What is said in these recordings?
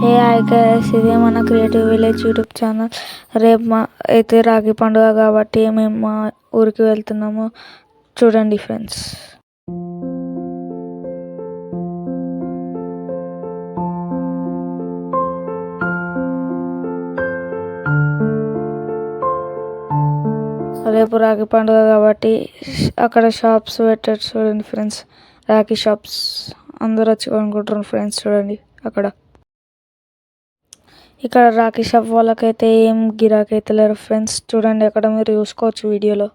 హే hi guys మన creative village YouTube channel రేపు మా అయితే రాఖీ పండుగ కాబట్టి మేము మా ఊరికి వెళ్తున్నాము. చూడండి ఫ్రెండ్స్ రేపు రాఖీ పండుగ కాబట్టి అక్కడ షాప్స్ పెట్టారు చూడండి ఫ్రెండ్స్ రాఖీ షాప్స్ అందరూ వచ్చి కొనుక్కుంటారు ఫ్రెండ్స్ చూడండి అక్కడ. ఇక్కడ రాఖీ షాప్ వాళ్ళకైతే ఏం గిరాకీ అయితే లేరు. ఫ్రెండ్స్ చూడండి అక్కడ మీరు చూసుకోవచ్చు వీడియోలో.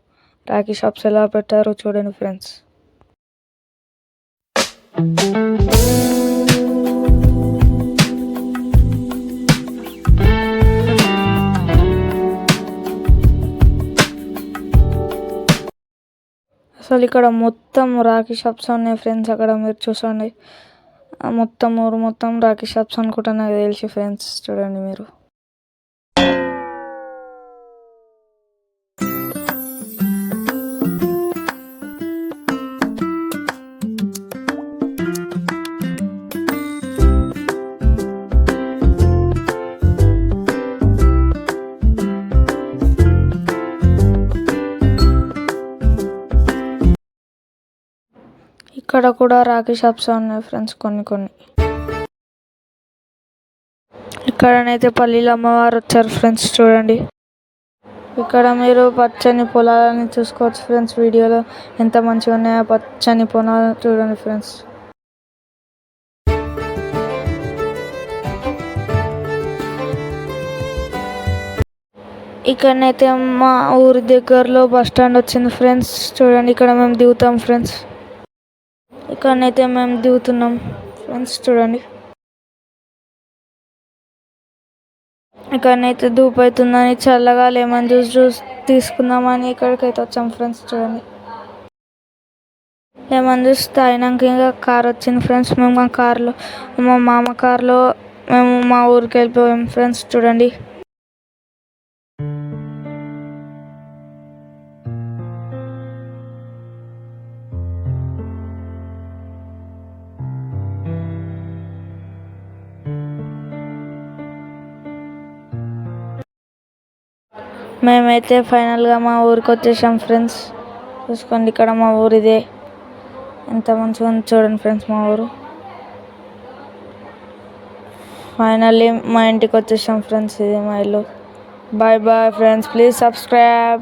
రాఖీ షాప్స్ ఎలా పెట్టారో చూడండి ఫ్రెండ్స్ అసలు ఇక్కడ మొత్తం రాఖీ షాప్స్ ఉన్నాయి ఫ్రెండ్స్ అక్కడ మీరు చూసండి. మొత్తం ఊరు మొత్తం రాఖీ షాప్స్ అనుకుంటా నాకు తెలిసి ఫ్రెండ్స్ చూడండి మీరు. ఇక్కడ కూడా రాఖీ షాప్స్ ఉన్నాయి ఫ్రెండ్స్ కొన్ని కొన్ని. ఇక్కడనైతే పల్లీల అమ్మవారు వచ్చారు ఫ్రెండ్స్ చూడండి. ఇక్కడ మీరు పచ్చని పొలాలని చూసుకోవచ్చు ఫ్రెండ్స్ వీడియోలో ఎంత మంచిగా ఉన్నాయో పచ్చని పొలాలు చూడండి ఫ్రెండ్స్. ఇక్కడనైతే మా ఊరి దగ్గరలో బస్ స్టాండ్ వచ్చింది ఫ్రెండ్స్ చూడండి. ఇక్కడ మేము దిగుతాం ఫ్రెండ్స్. ఇక్కడనైతే మేము దిగుతున్నాం. ఫ్రెండ్స్ చూడండి. ఇక్కడనైతే ధూప్ అవుతుందని చల్లగా లెమన్ జ్యూస్ జ్యూస్ తీసుకుందామని ఇక్కడికైతే వచ్చాం ఫ్రెండ్స్ చూడండి. లెమన్ జ్యూస్ తాగినాక ఇంకా కార్ వచ్చింది ఫ్రెండ్స్ మేము మా కార్లో మా మామ కార్లో మేము మా ఊరికి వెళ్ళిపోయాం ఫ్రెండ్స్ చూడండి. మేమైతే ఫైనల్గా మా ఊరికి వచ్చేసాం ఫ్రెండ్స్. చూసుకోండి ఇక్కడ మా ఊరు ఇదే. ఎంత మంచిగా ఉంది చూడండి ఫ్రెండ్స్ మా ఊరు. ఫైనల్లీ మా ఇంటికి వచ్చేసాం ఫ్రెండ్స్ ఇది మా ఇల్లు. Bye bye friends please subscribe